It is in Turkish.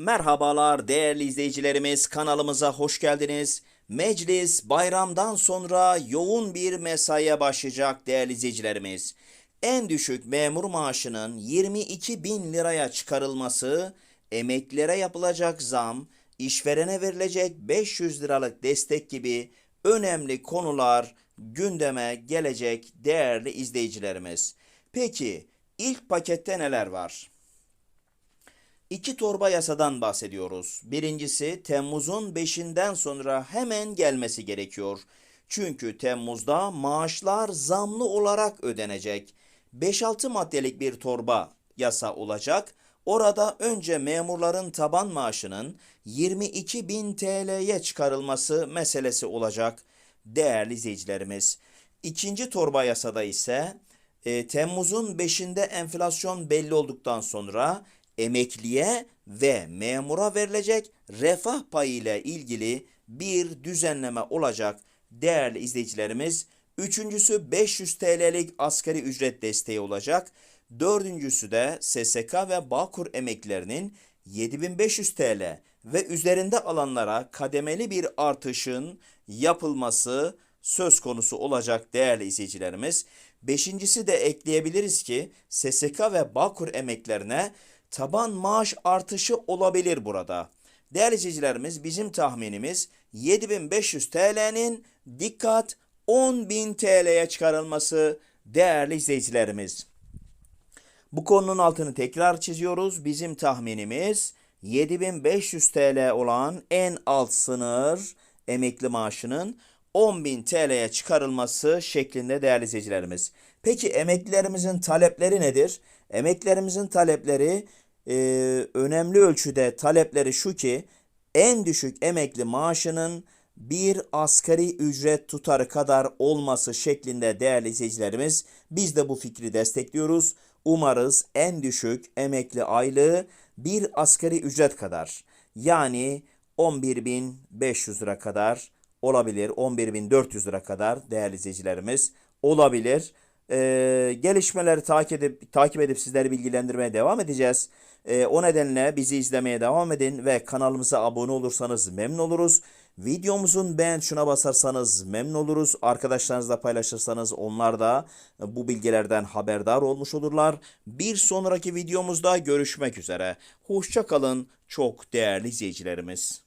Merhabalar değerli izleyicilerimiz kanalımıza hoş geldiniz. Meclis bayramdan sonra yoğun bir mesaiye başlayacak değerli izleyicilerimiz. En düşük memur maaşının 22 bin liraya çıkarılması, emeklilere yapılacak zam, işverene verilecek 500 liralık destek gibi önemli konular gündeme gelecek değerli izleyicilerimiz. Peki ilk pakette neler var? İki torba yasadan bahsediyoruz. Birincisi Temmuz'un 5'inden sonra hemen gelmesi gerekiyor. Çünkü Temmuz'da maaşlar zamlı olarak ödenecek. 5-6 maddelik bir torba yasa olacak. Orada önce memurların taban maaşının 22 bin TL'ye çıkarılması meselesi olacak değerli izleyicilerimiz. İkinci torba yasada ise e, Temmuz'un 5'inde enflasyon belli olduktan sonra emekliye ve memura verilecek refah payı ile ilgili bir düzenleme olacak değerli izleyicilerimiz. Üçüncüsü 500 TL'lik asgari ücret desteği olacak. Dördüncüsü de SSK ve Bağkur emeklilerinin 7500 TL ve üzerinde alanlara kademeli bir artışın yapılması söz konusu olacak değerli izleyicilerimiz. Beşincisi de ekleyebiliriz ki SSK ve Bağkur emeklerine taban maaş artışı olabilir burada. Değerli izleyicilerimiz bizim tahminimiz 7500 TL'nin dikkat 10.000 TL'ye çıkarılması değerli izleyicilerimiz. Bu konunun altını tekrar çiziyoruz. Bizim tahminimiz 7500 TL olan en alt sınır emekli maaşının 10.000 TL'ye çıkarılması şeklinde değerli izleyicilerimiz. Peki emeklilerimizin talepleri nedir? Emeklilerimizin talepleri e, önemli ölçüde talepleri şu ki en düşük emekli maaşının bir asgari ücret tutarı kadar olması şeklinde değerli izleyicilerimiz biz de bu fikri destekliyoruz. Umarız en düşük emekli aylığı bir asgari ücret kadar yani 11.500 lira kadar olabilir. 11.400 lira kadar değerli izleyicilerimiz olabilir. Ee, gelişmeleri takip edip, takip edip sizleri bilgilendirmeye devam edeceğiz. Ee, o nedenle bizi izlemeye devam edin ve kanalımıza abone olursanız memnun oluruz. Videomuzun beğen şuna basarsanız memnun oluruz. Arkadaşlarınızla paylaşırsanız onlar da bu bilgilerden haberdar olmuş olurlar. Bir sonraki videomuzda görüşmek üzere. Hoşça kalın çok değerli izleyicilerimiz.